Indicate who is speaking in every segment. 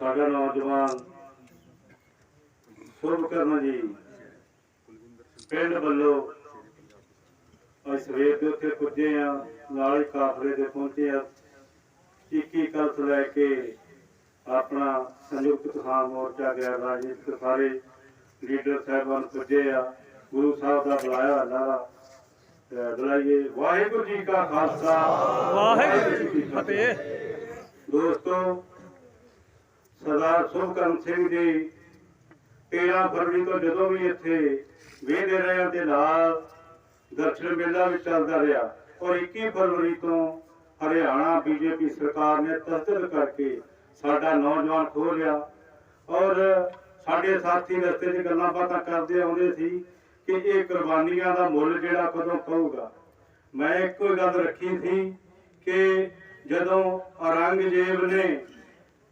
Speaker 1: ਸਾਡਾ ਨੌਜਵਾਨ ਸ਼ੁਭ ਕਰਨ ਜੀ ਪਿੰਡ ਵੱਲੋਂ ਅੱਜ ਸਵੇਰ ਦੇ ਉੱਥੇ ਪੁੱਜੇ ਆ ਨਾਲ ਹੀ ਕਾਫਲੇ ਦੇ ਪਹੁੰਚੇ ਆ। ਇੱਕੀ ਕਲਸ ਲੈ ਕੇ ਆਪਣਾ ਸੰਯੁਕਤ ਕਿਸਾਨ ਮੋਰਚਾ ਗਿਆ ਰਾਜਨੀਤਿਕ ਸਾਰੇ ਲੀਡਰ ਸਾਹਿਬਾਨ ਪੁੱਜੇ ਆ। ਗੁਰੂ ਸਾਹਿਬ ਦਾ ਬੁਲਾਇਆ ਨਾਰਾ ਬੁਲਾਈਏ। ਵਾਹਿਗੁਰੂ ਜੀ ਕਾ ਖਾਲਸਾ।
Speaker 2: ਵਾਹਿਗੁਰੂ
Speaker 1: ਜੀ ਕੀ
Speaker 2: ਫਤਿਹ।
Speaker 1: ਦੋਸਤੋ ਸਰਦਾਰ ਸੁਖਕਰਨ ਸਿੰਘ ਜੀ। 13 ਫਰਵਰੀ ਤੋਂ ਜਦੋਂ ਵੀ ਇੱਥੇ ਵੇਖਦੇ ਰਹੇ ਤੇ ਨਾਲ ਦਰਸ਼ਨ ਮੇਲਾ ਵੀ ਚੱਲਦਾ ਰਿਹਾ। ਔਰ 21 ਫਰਵਰੀ ਤੋਂ ਹਰਿਆਣਾ ਬੀਜੇਪੀ ਸਰਕਾਰ ਨੇ ਤਸਦੀਕ ਕਰਕੇ ਸਾਡਾ ਨੌਜਵਾਨ ਖੋਹ ਲਿਆ। ਔਰ ਸਾਡੇ ਸਾਥੀ ਰਸਤੇ 'ਚ ਗੱਲਾਂ ਬਾਤਾਂ ਕਰਦੇ ਆਉਂਦੇ ਸੀ ਕਿ ਇਹ ਕੁਰਬਾਨੀਆਂ ਦਾ ਮੁੱਲ ਜਿਹੜਾ ਕਦੋਂ ਪਊਗਾ। ਮੈਂ ਇੱਕੋ ਹੀ ਗੱਲ ਰੱਖੀ ਸੀ ਕਿ ਜਦੋਂ ਔਰੰਗਜ਼ੇਬ ਨੇ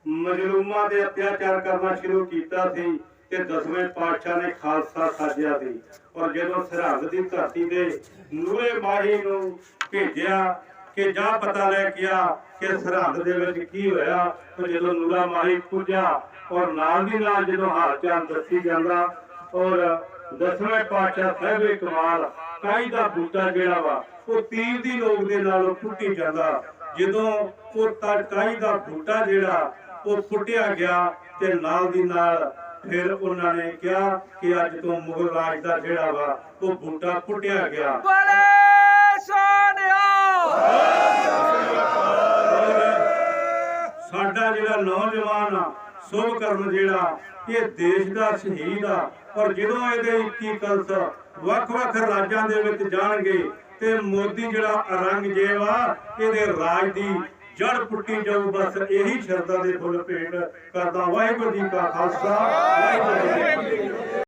Speaker 1: ਮਜਲੂਮਾਂ ਦੇ ਅਤਿਆਚਾਰ ਕਰਨਾ ਸ਼ੁਰੂ ਕੀਤਾ ਸੀ ਤੇ ਦਸਵੇਂ ਪਾਤਸ਼ਾਹ ਨੇ ਖਾਲਸਾ ਸਾਜਿਆ ਸੀ। ਔਰ ਜਦੋਂ ਸਰਹੰਦ ਦੀ ਧਰਤੀ ਦੇ ਨੂਰੇ ਮਾਹੀ ਨੂੰ ਭੇਜਿਆ ਕਿ ਜਾ ਪਤਾ ਲੈ ਕੇ ਆ ਕਿ ਸਰਹੰਦ ਦੇ ਵਿੱਚ ਕੀ ਹੋਇਆ, ਤੇ ਜਦੋਂ ਨੂਰਾ ਮਾਹੀ ਪੁੱਜਾ ਔਰ ਨਾਲ ਦੀ ਨਾਲ ਜਦੋਂ ਹਾਲ ਚਾਲ ਦੱਸੀ ਜਾਂਦਾ ਔਰ ਦਸਵੇਂ ਪਾਤਸ਼ਾਹ ਸਾਹਿਬੇ ਕਮਾਲ ਕਾਈ ਦਾ ਬੂਟਾ ਜਿਹੜਾ ਵਾ, ਉਹ ਤੀਰ ਦੀ ਲੋਕ ਦੇ ਨਾਲ ਫੁੱਟੀ ਜਾਂਦਾ। ਜਦੋਂ ਉਹ ਤੜਕਾਈ ਦਾ ਬੂਟਾ ਜਿਹੜਾ ਉਹ ਫੁੱਟਿਆ ਗਿਆ ਤੇ ਨਾਲ ਦੀ ਨਾਲ ਫਿਰ ਉਹਨਾਂ ਨੇ ਕਿਹਾ ਕਿ ਅੱਜ ਤੋਂ ਮੁਗਲ ਰਾਜ ਦਾ ਜਿਹੜਾ ਵਾ ਉਹ ਬੂਟਾ ਫੁੱਟਿਆ ਗਿਆ। ਸਾਡਾ ਜਿਹੜਾ ਨੌਜਵਾਨ ਆ ਸੁਭ ਕਰਨ ਜਿਹੜਾ ਇਹ ਦੇਸ਼ ਦਾ ਸ਼ਹੀਦ ਆ। ਔਰ ਜਦੋਂ ਇਹਦੇ 21 ਕਲਸ ਵੱਖ-ਵੱਖ ਰਾਜਾਂ ਦੇ ਵਿੱਚ ਜਾਣਗੇ ਤੇ ਮੋਦੀ ਜਿਹੜਾ ਔਰੰਗਜ਼ੇਬ ਆ ਇਹਦੇ ਰਾਜ ਦੀ ਜੜ ਪੁੱਟੀ ਜਾਊ, ਬਸ ਇਹੀ ਸ਼ਰਧਾ ਦੇ ਫੁੱਲ ਭੇਟ ਕਰਦਾ ਵਾਹਿਗੁਰੂ ਜੀ ਕਾ ਖਾਲਸਾ, ਵਾਹਿਗੁਰੂ ਜੀ